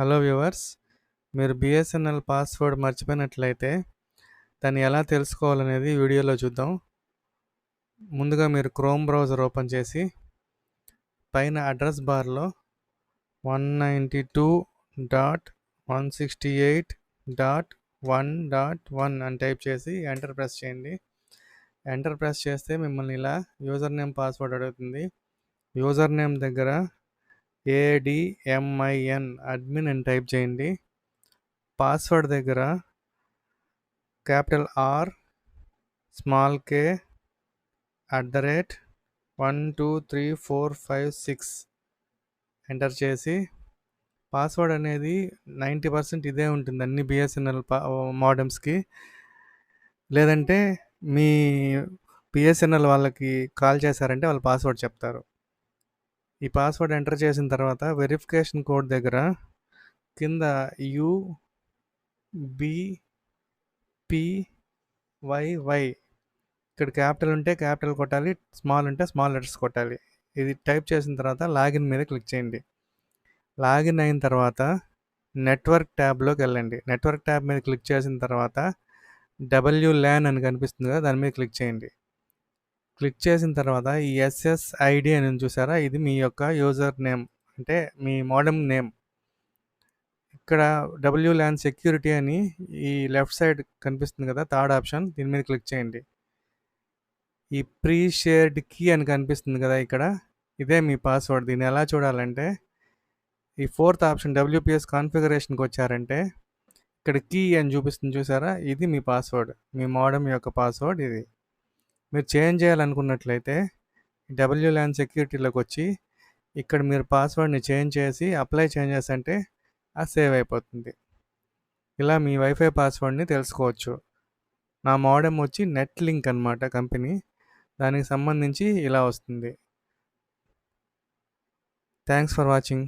Hello viewers మీరు BSNL password మర్చిపోయినట్లయితే దాన్ని ఎలా తెలుసుకోవాలనేది వీడియోలో చూద్దాం. ముందుగా మీరు క్రోమ్ బ్రౌజర్ ఓపెన్ చేసి పైన అడ్రస్ బార్లో one ninety two dot one sixty eight dot one dot one అని టైప్ చేసి ఎంటర్ ప్రెస్ చేయండి. ఎంటర్ ప్రెస్ చేస్తే మిమ్మల్ని ఇలా యూజర్ నేమ్ పాస్వర్డ్ అడుగుతుంది. యూజర్ నేమ్ దగ్గర A D M I N admin అని టైప్ చేయండి. పాస్వర్డ్ దగ్గర capital R small K at the rate one two three four five six enter చేసి పాస్వర్డ్ అనేది నైంటీ పర్సెంట్ ఇదే ఉంటుంది అన్ని బిఎస్ఎన్ఎల్ పా మోడమ్స్కి. లేదంటే మీ బిఎస్ఎన్ఎల్ వాళ్ళకి కాల్ చేశారంటే వాళ్ళు పాస్వర్డ్ చెప్తారు. ఈ పాస్వర్డ్ ఎంటర్ చేసిన తర్వాత వెరిఫికేషన్ కోడ్ దగ్గర కింద యూ బిపివైవై ఇక్కడ క్యాపిటల్ ఉంటే క్యాపిటల్ కొట్టాలి స్మాల్ ఉంటే స్మాల్ లెటర్స్ కొట్టాలి. ఇది టైప్ చేసిన తర్వాత లాగిన్ మీద క్లిక్ చేయండి. లాగిన్ అయిన తర్వాత నెట్వర్క్ ట్యాబ్లోకి వెళ్ళండి. నెట్వర్క్ ట్యాబ్ మీద క్లిక్ చేసిన తర్వాత డబ్ల్యూ ల్యాన్ అని కనిపిస్తుంది కదా దాని మీద క్లిక్ చేయండి. క్లిక్ చేసిన తర్వాత ఈ ఎస్ఎస్ఐడి అని చూసారా? ఇది మీ యొక్క యూజర్ నేమ్ అంటే మీ మోడమ్ నేమ్. ఇక్కడ డబ్ల్యూ ల్యాన్ సెక్యూరిటీ అని ఈ లెఫ్ట్ సైడ్ కనిపిస్తుంది కదా థర్డ్ ఆప్షన్. దీని మీద క్లిక్ చేయండి. ఈ ప్రీ షేర్డ్ కీ అని కనిపిస్తుంది కదా ఇక్కడ. ఇదే మీ పాస్వర్డ్. దీన్ని ఎలా చూడాలంటే ఈ ఫోర్త్ ఆప్షన్ డబ్ల్యూపిఎస్ కాన్ఫిగరేషన్కి వచ్చారంటే ఇక్కడ కీ అని చూపిస్తుంది చూసారా? ఇది మీ పాస్వర్డ్. మీ మోడమ్ యొక్క పాస్వర్డ్ ఇది. మీరు చేంజ్ చేయాలనుకున్నట్లయితే డబ్ల్యూ ల్యాన్ సెక్యూరిటీలోకి వచ్చి ఇక్కడ మీరు పాస్వర్డ్ని చేంజ్ చేసి అప్లై చేంజెస్ అంటే అది సేవ్ అయిపోతుంది. ఇలా మీ వైఫై పాస్వర్డ్ని తెలుసుకోవచ్చు. నా మోడెం వచ్చి నెట్ లింక్ అనమాట కంపెనీ. దానికి సంబంధించి ఇలా వస్తుంది. Thanks for watching.